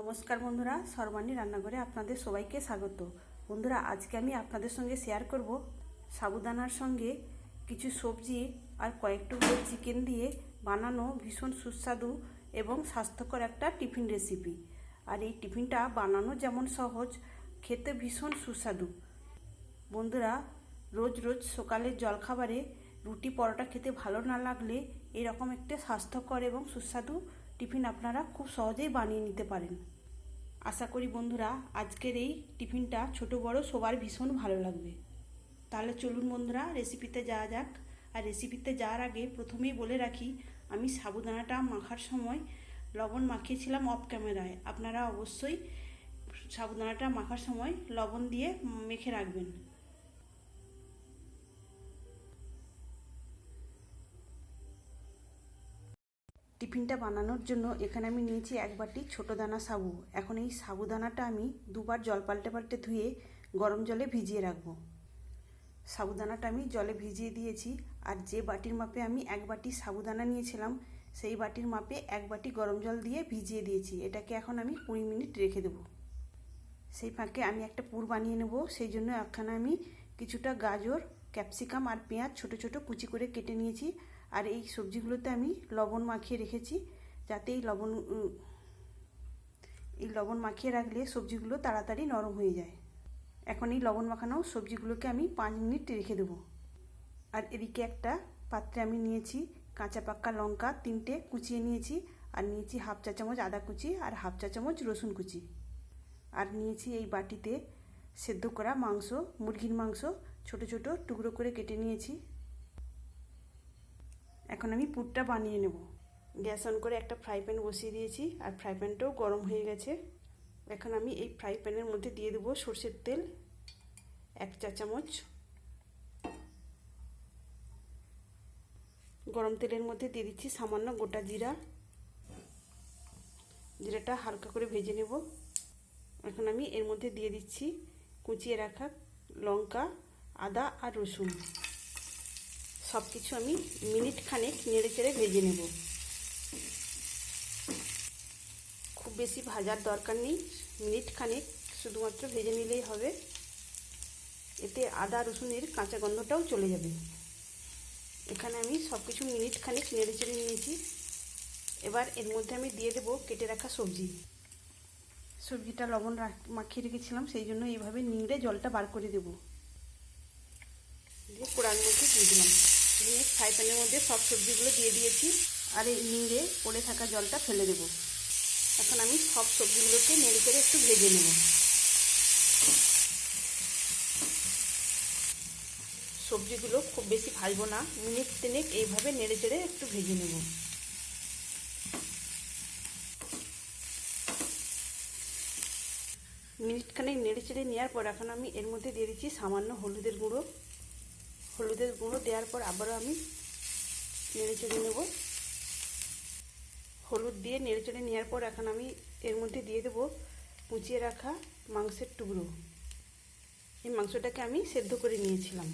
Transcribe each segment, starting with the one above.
নমস্কার বন্ধুরা সর্বাণী রান্নাঘরে আপনাদের সবাইকে স্বাগত। বন্ধুরা, আজকে আমি আপনাদের সঙ্গে শেয়ার করব সাবুদানার সঙ্গে কিছু সবজি আর কয়েকটু চিকেন দিয়ে বানানো ভীষণ সুস্বাদু এবং স্বাস্থ্যকর একটা টিফিন রেসিপি আর এই টিফিনটা বানানো যেমন সহজ, খেতে ভীষণ সুস্বাদু। বন্ধুরা, রোজ রোজ সকালের জলখাবারে রুটি পরোটা খেতে ভালো না লাগলে এরকম একটা স্বাস্থ্যকর এবং সুস্বাদু টিফিন আপনারা খুব সহজেই বানিয়ে নিতে পারেন। আশা করি বন্ধুরা, আজকের এই টিফিনটা ছোট বড় সবার ভীষণ ভালো লাগবে। তাহলে চলুন বন্ধুরা রেসিপিতে যাওয়া যাক। আর রেসিপিতে যাওয়ার আগে প্রথমেই বলে রাখি, আমি সাবুদানাটা মাখার সময় লবণ মাখিয়েছিলাম অফ ক্যামেরায় আপনারা অবশ্যই সাবুদানাটা মাখার সময় লবণ দিয়ে মেখে রাখবেন। টিফিনটা বানানোর জন্য এখানে আমি নিয়েছি এক বাটি ছোটো দানা সাবু। এখন এই সাবুদানাটা আমি দুবার জল পাল্টে পাল্টে ধুয়ে গরম জলে ভিজিয়ে রাখব। সাবুদানাটা আমি জলে ভিজিয়ে দিয়েছি আর যে বাটির মাপে আমি এক বাটি সাবুদানা নিয়েছিলাম, সেই বাটির মাপে এক বাটি গরম জল দিয়ে ভিজিয়ে দিয়েছি। এটাকে এখন আমি কুড়ি মিনিট রেখে দেবো। সেই ফাঁকে আমি একটা পুর বানিয়ে নেব। সেই জন্য এখানে আমি কিছুটা গাজর, ক্যাপসিকাম আর পেঁয়াজ ছোট ছোট কুচি করে কেটে নিয়েছি। আর এই সবজিগুলোতে আমি লবণ মাখিয়ে রেখেছি, যাতে এই লবণ এই লবণ মাখিয়ে রাখলে সবজিগুলো তাড়াতাড়ি নরম হয়ে যায়। এখন এই লবণ মাখানো সবজিগুলোকে আমি পাঁচ মিনিট রেখে দেবো। আর এদিকে একটা পাত্রে আমি নিয়েছি কাঁচা পাক্কা লঙ্কা, তিনটে কুচিয়ে নিয়েছি, আর নিয়েছি হাফ চা চামচ আদা কুচি আর হাফ চা চামচ রসুন কুচি। আর নিয়েছি এই বাটিতে সেদ্ধ করা মাংস, মুরগির মাংস, ছোট ছোট টুকরো করে কেটে নিয়েছি। এখন আমি পুরটা বানিয়ে নেব। গ্যাস অন করে একটা ফ্রাই প্যান বসিয়ে দিয়েছি আর ফ্রাই প্যানটাও গরম হয়ে গেছে। এখন আমি এই ফ্রাই প্যানের মধ্যে দিয়ে দেবো সর্ষের তেল, এক চা চামচ। গরম তেলের মধ্যে দিয়ে দিচ্ছি সামান্য গোটা জিরা। জিরাটা হালকা করে ভেজে নেব। এখন আমি এর মধ্যে দিয়ে দিচ্ছি কুচিয়ে রাখা লঙ্কা, আদা আর রসুন। সব কিছু আমি মিনিট খানেক নেড়ে চেড়ে ভেজে নেব। খুব বেশি ভাজার দরকার নেই মিনিট খানেক শুধুমাত্র ভেজে নিলেই হবে। এতে আদা, রসুনের কাঁচা গন্ধটাও চলে যাবে। এখানে আমি সব কিছু মিনিট খানেক নেড়ে চেড়ে নিয়েছি। এবার এর মধ্যে আমি দিয়ে দেবো কেটে রাখা সবজি। সবজিটা লবণ মাখিয়ে রেখেছিলাম, সেই জন্য এইভাবে নিংড়ে জলটা বার করে দেবো। দিয়ে পোড়ার মধ্যে দিয়ে দিলাম। দিয়ে ফ্রাই প্যানের মধ্যে সব সবজিগুলো দিয়ে দিয়েছি। আর এই নিংড়ে পড়ে থাকা জলটা ফেলে দেব। এখন আমি সব সবজিগুলোকে নেড়ে চেড়ে একটু ভেজে নেব। সবজিগুলো খুব বেশি ভাজবো না, মিনিট তিনেক এইভাবে নেড়ে চেড়ে একটু ভেজে নেব। মিনিটখানেক নেড়ে চেড়ে নেওয়ার পর এখন আমি এর মধ্যে দিয়ে দিচ্ছি সামান্য হলুদের গুঁড়ো। হলুদের গুঁড়ো দেওয়ার পর আবারও আমি নেড়ে চেড়ে নেব। হলুদ দিয়ে নেড়ে চেড়ে নেওয়ার পর এখন আমি এর মধ্যে দিয়ে দেবো কুচিয়ে রাখা মাংসের টুকরো। এই মাংসটাকে আমি সেদ্ধ করে নিয়েছিলাম।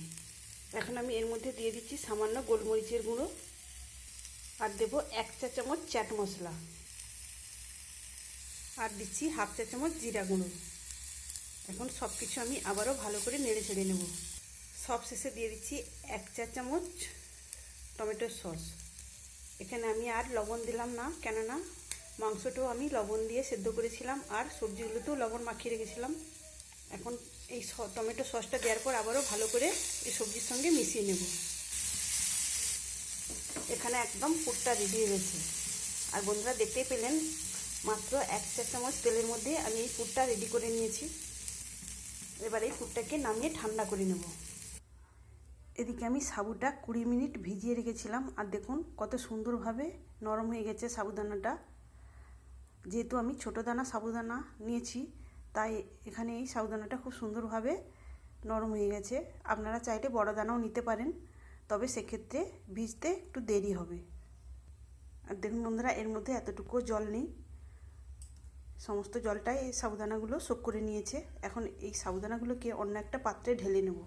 এখন আমি এর মধ্যে দিয়ে দিচ্ছি সামান্য গোলমরিচের গুঁড়ো আর দেব এক চা চামচ চাট মশলা। আর দিচ্ছি হাফ চা চামচ জিরা গুঁড়ো। এখন সব কিছু আমি আবারও ভালো করে নেড়ে ছেড়ে নেব। সব শেষে দিয়ে দিচ্ছি এক চা চামচ টমেটোর সস। এখানে আমি আর লবণ দিলাম না, কেননা মাংসটাও আমি লবণ দিয়ে সেদ্ধ করেছিলাম আর সবজিগুলোতেও লবণ মাখিয়ে রেখেছিলাম। এখন এই টমেটো সসটা দেওয়ার পর আবারও ভালো করে এই সবজির সঙ্গে মিশিয়ে নেব। এখানে একদম পুরটা রেডি হয়েছে আর বন্ধুরা দেখতে পেলেন, মাত্র এক চা চামচ তেলের মধ্যে আমি এই পুরটা রেডি করে নিয়েছি। এবার এই পুরটাকে নামিয়ে ঠান্ডা করে নেব। এদিকে আমি সাবুটা কুড়ি মিনিট ভিজিয়ে রেখেছিলাম। আর দেখুন কত সুন্দরভাবে নরম হয়ে গেছে সাবুদানাটা। যেহেতু আমি ছোটো দানা সাবুদানা নিয়েছি, তাই এখানে এই সাবুদানাটা খুব সুন্দরভাবে নরম হয়ে গেছে। আপনারা চাইলে বড় দানাও নিতে পারেন, তবে সেক্ষেত্রে ভিজতে একটু দেরি হবে। আর দেখুন বন্ধুরা, এর মধ্যে এতটুকুও জল নেই। সমস্ত জলটাই এই সাবুদানাগুলো শোক করে নিয়েছে। এখন এই সাবুদানাগুলোকে অন্য একটা পাত্রে ঢেলে নেব।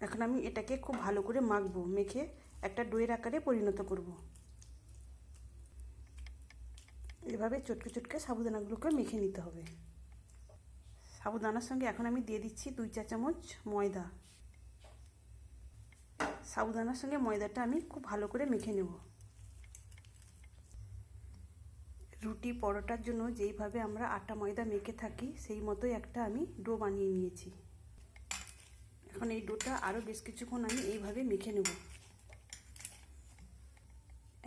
এখন আমি এটাকে খুব ভালো করে মাখবো, মেখে একটা ডোয়ের আকারে পরিণত করব। এভাবে চটকে চটকে সাবুদানাগুলোকে মেখে নিতে হবে। সাবুদানার সঙ্গে এখন আমি দিয়ে দিচ্ছি দুই চা চামচ ময়দা। সাবুদানার সঙ্গে ময়দাটা আমি খুব ভালো করে মেখে নেব। রুটি পরোটার জন্য যেইভাবে আমরা আটা ময়দা মেখে থাকি, সেই মতোই একটা আমি ডো বানিয়ে নিয়েছি। এখন এই ডোটা আরও বেশ কিছুক্ষণ আমি এইভাবে মেখে নেব।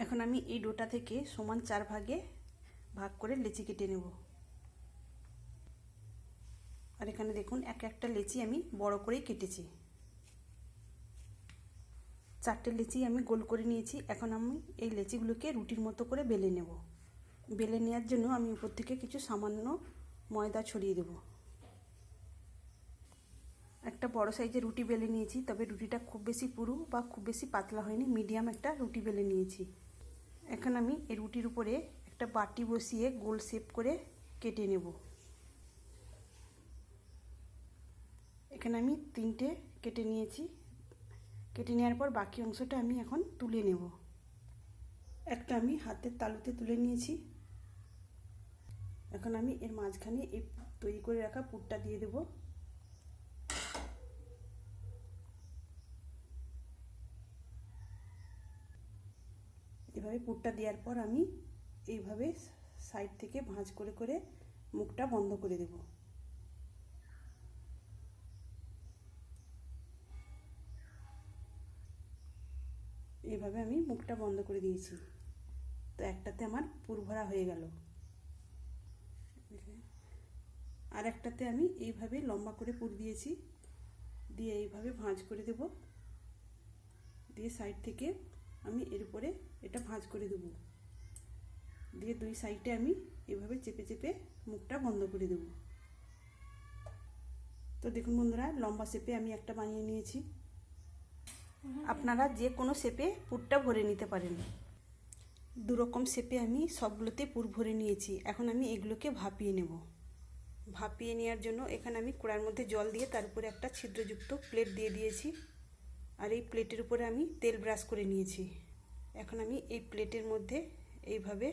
এখন আমি এই ডোটা থেকে সমান চার ভাগে ভাগ করে লেচি কেটে নেব। আর এখানে দেখুন, এক একটা লেচি আমি বড় করেই কেটেছি। চারটে লেচি আমি গোল করে নিয়েছি। এখন আমি এই লেচিগুলোকে রুটির মতো করে বেলে নেব। বেলে নেওয়ার জন্য আমি উপর থেকে কিছু সামান্য ময়দা ছড়িয়ে দেব। একটা বড় সাইজের রুটি বেলে নিয়েছি, তবে রুটিটা খুব বেশি পুরু বা খুব বেশি পাতলা হয়নি, মিডিয়াম একটা রুটি বেলে নিয়েছি। এখন আমি এই রুটির উপরে একটা বাটি বসিয়ে গোল শেপ করে কেটে নেব। এখানে আমি তিনটে কেটে নিয়েছি। কেটে নেওয়ার পর বাকি অংশটা আমি এখন তুলে নেব। একটা আমি হাতের তালুতে তুলে নিয়েছি। এখন আমি এর মাঝখানে এই তৈরি করে রাখা পুরটা দিয়ে দেব। এভাবে পুরটা দেওয়ার পর আমি এইভাবে সাইড থেকে ভাঁজ করে করে মুখটা বন্ধ করে দেব। এইভাবে আমি মুখটা বন্ধ করে দিয়েছি। তো একটাতে আমার পুর ভরা হয়ে গেল। আর একটাতে আমি এইভাবে লম্বা করে পুর দিয়েছি। দিয়ে এইভাবে ভাঁজ করে দেব। দিয়ে সাইড থেকে আমি এর উপরে এটা ভাঁজ করে দেব। দিয়ে দুই সাইডে আমি এভাবে চেপে চেপে মুখটা বন্ধ করে দেব। তো দেখুন বন্ধুরা, লম্বা শেপে আমি একটা বানিয়ে নিয়েছি। আপনারা যে কোনো শেপে পুরটা ভরে নিতে পারেন। দুরকম শেপে আমি সবগুলোতে পুর ভরে নিয়েছি। এখন আমি এগুলোকে ভাপিয়ে নেব। ভাপিয়ে নেওয়ার জন্য এখানে আমি কড়ার মধ্যে জল দিয়ে তার উপরে একটা ছিদ্রযুক্ত প্লেট দিয়ে দিয়েছি। আর এই প্লেটের উপরে আমি তেল ব্রাশ করে নিয়েছি। এখন আমি এই প্লেটের মধ্যে এইভাবে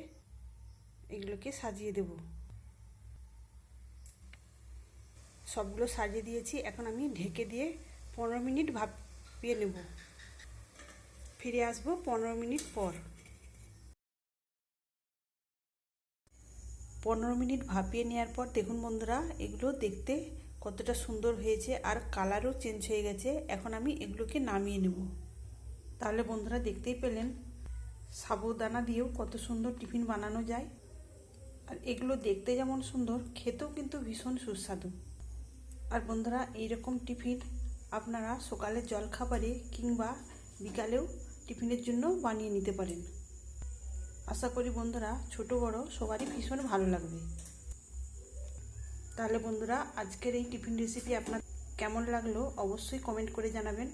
এগুলোকে সাজিয়ে দেব। সবগুলো সাজিয়ে দিয়েছি। এখন আমি ঢেকে দিয়ে পনেরো মিনিট ভাপিয়ে নেব। ফিরে আসব পনেরো মিনিট পর। পনেরো মিনিট ভাপিয়ে নেওয়ার পর দেখুন বন্ধুরা, এগুলো দেখতে কতটা সুন্দর হয়েছে আর কালারও চেঞ্জ হয়ে গেছে, এখন আমি এগুলোকে নামিয়ে নেব। তাহলে বন্ধুরা দেখতেই পেলেন, সাবুদানা দিয়েও কত সুন্দর টিফিন বানানো যায়। আর এগুলো দেখতে যেমন সুন্দর, খেতেও কিন্তু ভীষণ সুস্বাদু। আর বন্ধুরা, এইরকম টিফিন আপনারা সকালে জলখাবারে কিংবা বিকালেও টিফিনের জন্য বানিয়ে নিতে পারেন। আশা করি বন্ধুরা, ছোট বড় সবারই ভীষণ ভালো লাগবে। তাহলে বন্ধুরা, আজকের এই টিফিন রেসিপি আপনার কেমন লাগল অবশ্যই কমেন্ট করে জানাবেন।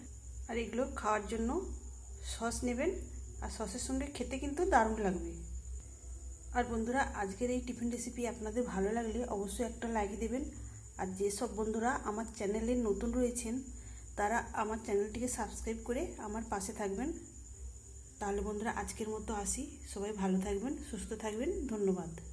আর এগুলো খাওয়ার জন্য সস নেবেন, আর সসের সঙ্গে খেতে কিন্তু দারুণ লাগবে। আর বন্ধুরা, আজকের এই টিফিন রেসিপি আপনাদের ভালো লাগলে অবশ্যই একটা লাইক দেবেন। আর যেসব বন্ধুরা আমার চ্যানেলে নতুন রয়েছেন, তারা আমার চ্যানেলটিকে সাবস্ক্রাইব করে আমার পাশে থাকবেন। তাহলে বন্ধুরা, আজকের মতো আসি। সবাই ভালো থাকবেন, সুস্থ থাকবেন। ধন্যবাদ।